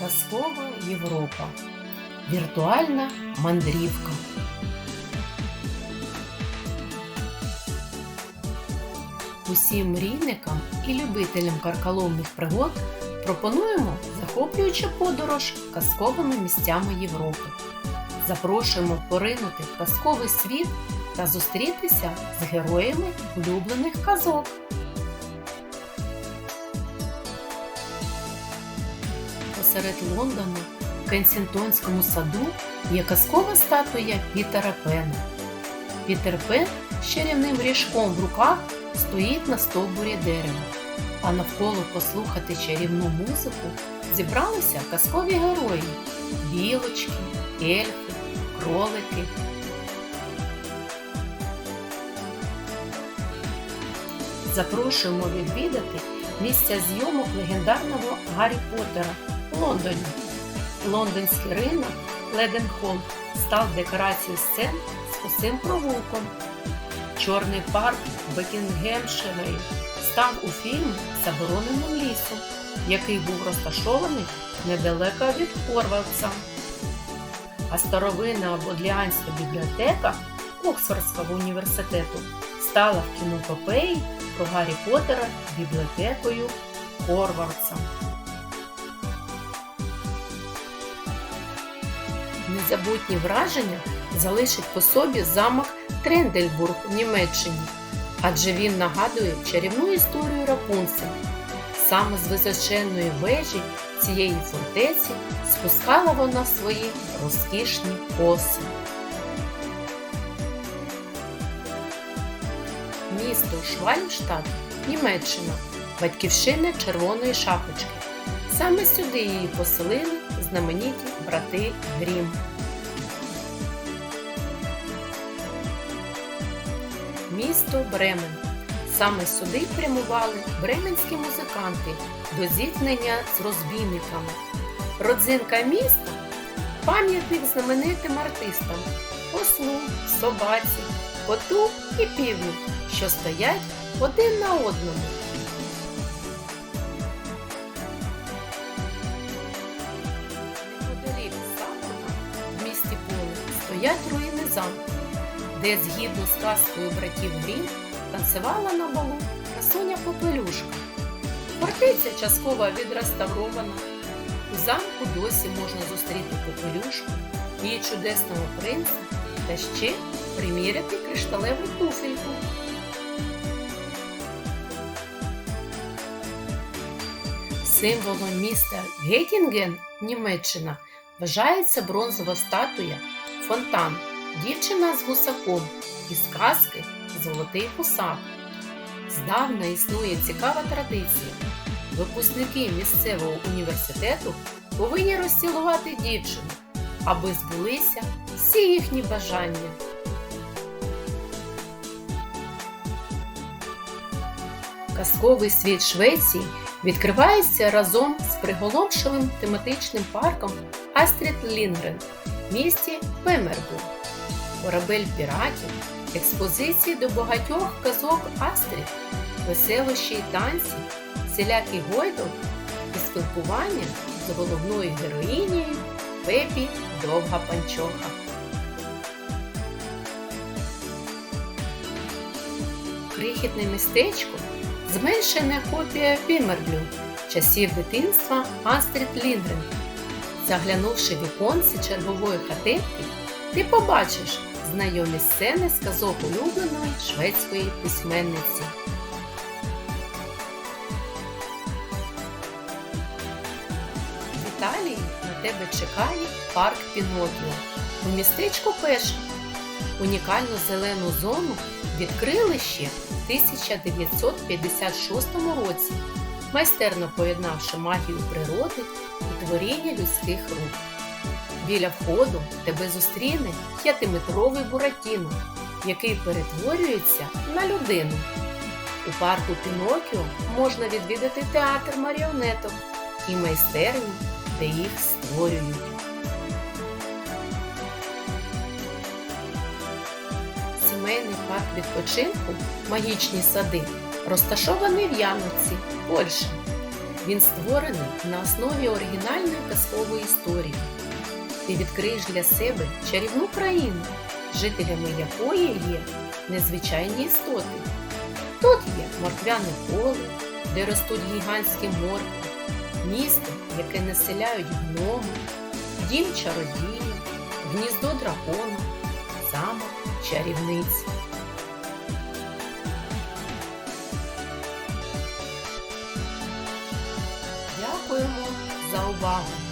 Казкова Європа. Віртуальна мандрівка. Усім мрійникам і любителям карколомних пригод пропонуємо захоплюючу подорож казковими місцями Європи. Запрошуємо поринути в казковий світ та зустрітися з героями улюблених казок. Посеред Лондону в Кенсінгтонському саду є казкова статуя Пітера Пена. Пітер Пен з чарівним ріжком в руках стоїть на стовбурі дерева, а навколо послухати чарівну музику зібралися казкові герої білочки, ельфи, кролики. Запрошуємо відвідати місця зйомок легендарного Гаррі Поттера Лондоні. Лондонський ринок Леденхолл став декорацією сцен з усім провулком. Чорний парк Бекінгемширі став у фільмі Забороненим лісом, який був розташований недалеко від Хорватса. А старовинна Бодліанська бібліотека Оксфордського університету стала в кінопопеї про Гаррі Поттера бібліотекою Хорватса. Незабутні враження залишить по собі замок Трендельбург в Німеччині, адже він нагадує чарівну історію Рапунцель. Саме з височенної вежі цієї фортеці спускала вона свої розкішні коси. Місто Швальмштадт, Німеччина, батьківщина Червоної шапочки. Саме сюди її поселили знамениті брати Грім. Місто Бремен. Саме сюди прямували бременські музиканти до зіткнення з розбійниками. Родзинка міста пам'ятник знаменитим артистам ослу, собаці, коту і півню, що стоять один на одному. Стоять руїни замку, де згідно з казкою братів Грім танцювала на балу красуня Попелюшка. Фортеця частково відреставрована. У замку досі можна зустріти Попелюшку, її чудесного принца та ще приміряти кришталеву туфельку. Символом міста Геттінген, Німеччина, вважається бронзова статуя Фонтан, дівчина з гусаком із казки Золотий гусак. Здавна існує цікава традиція. Випускники місцевого університету повинні розцілувати дівчину, аби збулися всі їхні бажання. Казковий світ Швеції відкривається разом з приголомшливим тематичним парком Астрід Лінгрен місті Пемербург. Корабель піратів, експозиції до багатьох казок Астрід, веселощі й танці, всілякий гойдол і спілкування з головною героїнею Пепі Довга Панчоха. Крихітне містечко зменшена копія Пімерблю часів дитинства Астрід Лінгрен. Заглянувши віконці чергової хатинки, ти побачиш знайомі сцени з казок улюбленої шведської письменниці. В Італії на тебе чекає парк Пінокіо. У містечку Пеша. Унікальну зелену зону відкрили ще в 1956 році, майстерно поєднавши магію природи і творіння людських рук. Біля входу тебе зустріне п'ятиметровий Буратіно, який перетворюється на людину. У парку Пінокіо можна відвідати театр маріонеток і майстерню, де їх створюють. Сімейний парк відпочинку Магічні сади розташований в Яноці, Польща. Він створений на основі оригінальної казкової історії. Ти відкриєш для себе чарівну країну, жителями якої є незвичайні істоти. Тут є морквяне поле, де ростуть гігантські моркви, місто, яке населяють гноми, дім чародіїв, гніздо дракона, замок чарівниці. wow.